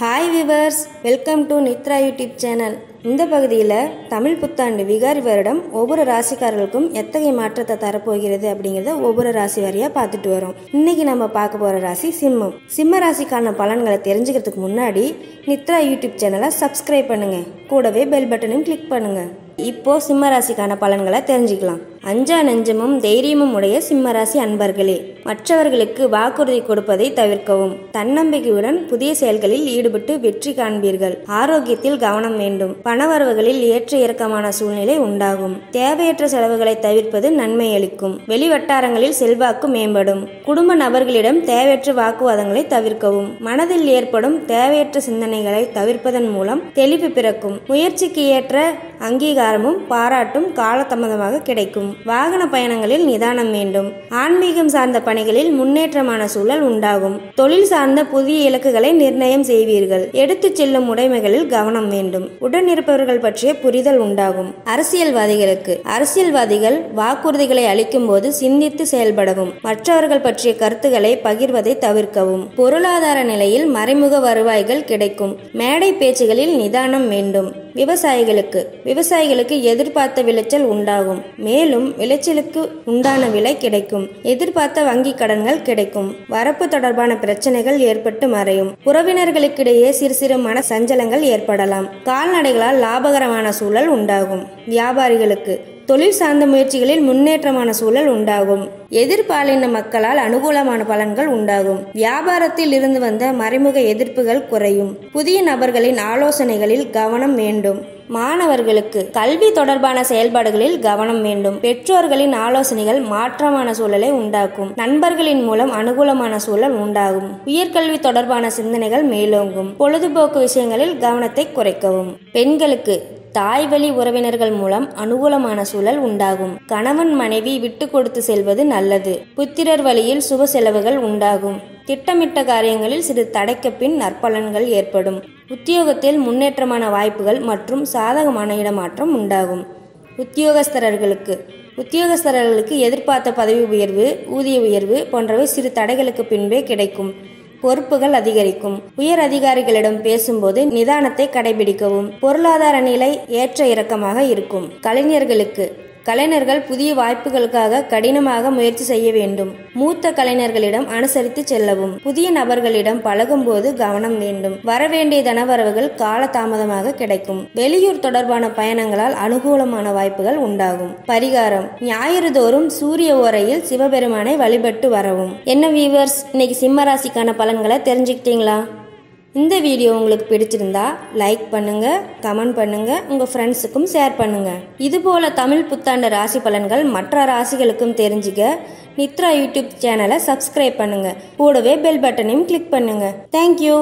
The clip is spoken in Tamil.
Hi viewers welcome to Nithra YouTube channel இந்த பகுதியில் தமிழ் புத்தாண்டு விகாரி வருடம் ஒவ்வொரு ராசிக்காரர்களுக்கும் எத்தகைய மாற்றத்தை தரப்போகிறது அப்படிங்கிறத ஒவ்வொரு ராசி வாரியாக பார்த்துட்டு வரோம். இன்னைக்கு நம்ம பார்க்க போகிற ராசி சிம்மம். சிம்ம ராசிக்கான பலன்களை தெரிஞ்சுக்கிறதுக்கு முன்னாடி நித்ரா யூடியூப் சேனலை சப்ஸ்கிரைப் பண்ணுங்க. கூடவே பெல் பட்டனையும் கிளிக் பண்ணுங்க. இப்போ சிம்ம ராசிக்கான பலன்களை தெரிஞ்சுக்கலாம். அஞ்சா நெஞ்சமும் தைரியமும் உடைய சிம்மராசி அன்பர்களே மற்றவர்களுக்கு வாக்குறுதி கொடுப்பதை தவிர்க்கவும். தன்னம்பிக்கையுடன் புதிய செயல்களில் ஈடுபட்டு வெற்றி காண்பீர்கள். ஆரோக்கியத்தில் கவனம் வேண்டும். பணவரவுகளில் ஏற்ற இறக்கமான சூழ்நிலை உண்டாகும். தேவையற்ற செலவுகளை தவிர்ப்பது நன்மை அளிக்கும் வெளிவட்டாரங்களில் செல்வாக்கு மேம்படும். குடும்ப நபர்களிடம் தேவையற்ற வாக்குவாதங்களை தவிர்க்கவும். மனதில் ஏற்படும் தேவையற்ற சிந்தனைகளை தவிர்ப்பதன் மூலம் தெளிவு பிறக்கும். முயற்சிக்கு ஏற்ற அங்கீகாரமும் பாராட்டும் காலதாமதமாக கிடைக்கும். வாகன பயணங்களில் நிதானம் வேண்டும். ஆன்மீகம் சார்ந்த பணிகளில் முன்னேற்றமான சூழல் உண்டாகும். தொழில் சார்ந்த புதிய இலக்குகளை நிர்ணயம் செய்வீர்கள். எடுத்துச் செல்லும் உடைமைகளில் கவனம் வேண்டும். உடன் இருப்பவர்கள் பற்றிய புரிதல் உண்டாகும். அரசியல்வாதிகளுக்கு அரசியல்வாதிகள் வாக்குறுதிகளை அளிக்கும் போது சிந்தித்து செயல்படவும் மற்றவர்கள் பற்றிய கருத்துக்களை பகிர்வதை தவிர்க்கவும். பொருளாதார நிலையில் மறைமுக வருவாய்கள் கிடைக்கும். மேடை பேச்சுகளில் நிதானம் வேண்டும். விவசாயிகளுக்கு. விவசாயிகளுக்கு எதிர்பார்த்த விளைச்சல் உண்டாகும். மேலும் விளைச்சலுக்கு உண்டான விலை கிடைக்கும். எதிர்பார்த்த வங்கி கடன்கள் கிடைக்கும். வரப்பு தொடர்பான பிரச்சனைகள் ஏற்பட்டு மறையும். உறவினர்களுக்கிடையே சிறு சிறு மன சஞ்சலங்கள் ஏற்படலாம். கால்நடைகளால் லாபகரமான சூழல் உண்டாகும். வியாபாரிகளுக்கு தொழில் சார்ந்த முயற்சிகளில் முன்னேற்றமான சூழல் உண்டாகும். எதிர்பாலின மக்களால் அனுகூலமான பலன்கள் உண்டாகும். வியாபாரத்தில் இருந்து வந்த மறைமுக எதிர்ப்புகள் குறையும். புதிய நபர்களின் ஆலோசனைகளில் கவனம் வேண்டும். மாணவர்களுக்கு கல்வி தொடர்பான செயல்பாடுகளில் கவனம் வேண்டும். பெற்றோர்களின் ஆலோசனைகள் மாற்றமான சூழலை உண்டாக்கும். நண்பர்களின் மூலம் அனுகூலமான சூழல் உண்டாகும். உயர்கல்வி தொடர்பான சிந்தனைகள் மேலோங்கும். பொழுதுபோக்கு விஷயங்களில் கவனத்தை குறைக்கவும். பெண்களுக்கு தாய் வழி உறவினர்கள் மூலம் அனுகூலமான சூழல் உண்டாகும். கணவன் மனைவி விட்டு கொடுத்து செல்வது நல்லது. புத்திரர் வழியில் சுப செலவுகள் உண்டாகும். திட்டமிட்ட காரியங்களில் சிறு தடைக்கு பின் நற்பலன்கள் ஏற்படும். உத்தியோகத்தில் முன்னேற்றமான வாய்ப்புகள் மற்றும் சாதகமான இடமாற்றம் உண்டாகும். உத்தியோகஸ்தரர்களுக்கு உத்தியோகஸ்தரர்களுக்கு எதிர்பார்த்த பதவி உயர்வு ஊதிய உயர்வு போன்றவை சிறு தடைகளுக்கு பின்பே கிடைக்கும். பொறுப்புகள் அதிகரிக்கும். உயர் அதிகாரிகளிடம் பேசும்போது நிதானத்தை கடைபிடிக்கவும் பொருளாதார நிலை ஏற்ற இறக்கமாக இருக்கும். கலைஞர்களுக்கு கலைஞர்கள் புதிய வாய்ப்புகளுக்காக கடினமாக முயற்சி செய்ய வேண்டும். மூத்த கலைஞர்களிடம் அனுசரித்து செல்லவும். புதிய நபர்களிடம் பழகும்போது கவனம் வேண்டும். வரவேண்டிய தனவரவுகள் காலதாமதமாக கிடைக்கும். வெளியூர் தொடர்பான பயணங்களால் அனுகூலமான வாய்ப்புகள் உண்டாகும். பரிகாரம். ஞாயிறு தோறும் சூரிய ஓரையில் சிவபெருமானை வழிபட்டு வரவும். என்ன வியூவர்ஸ் இன்னைக்கு சிம்மராசிக்கான பலன்களை தெரிஞ்சுக்கிட்டீங்களா? இந்த வீடியோ உங்களுக்கு பிடிச்சிருந்தா லைக் பண்ணுங்க கமெண்ட் பண்ணுங்க உங்க ஃப்ரெண்ட்ஸுக்கும் ஷேர் பண்ணுங்க. இது போல தமிழ் புத்தாண்டு ராசி பலன்கள் மற்ற ராசிகளுக்கும் தெரிஞ்சுக்க நித்ரா யூடியூப் சேனலை சப்ஸ்கிரைப் பண்ணுங்க. கூடவே பெல் பட்டனையும் கிளிக் பண்ணுங்க. தேங்க்யூ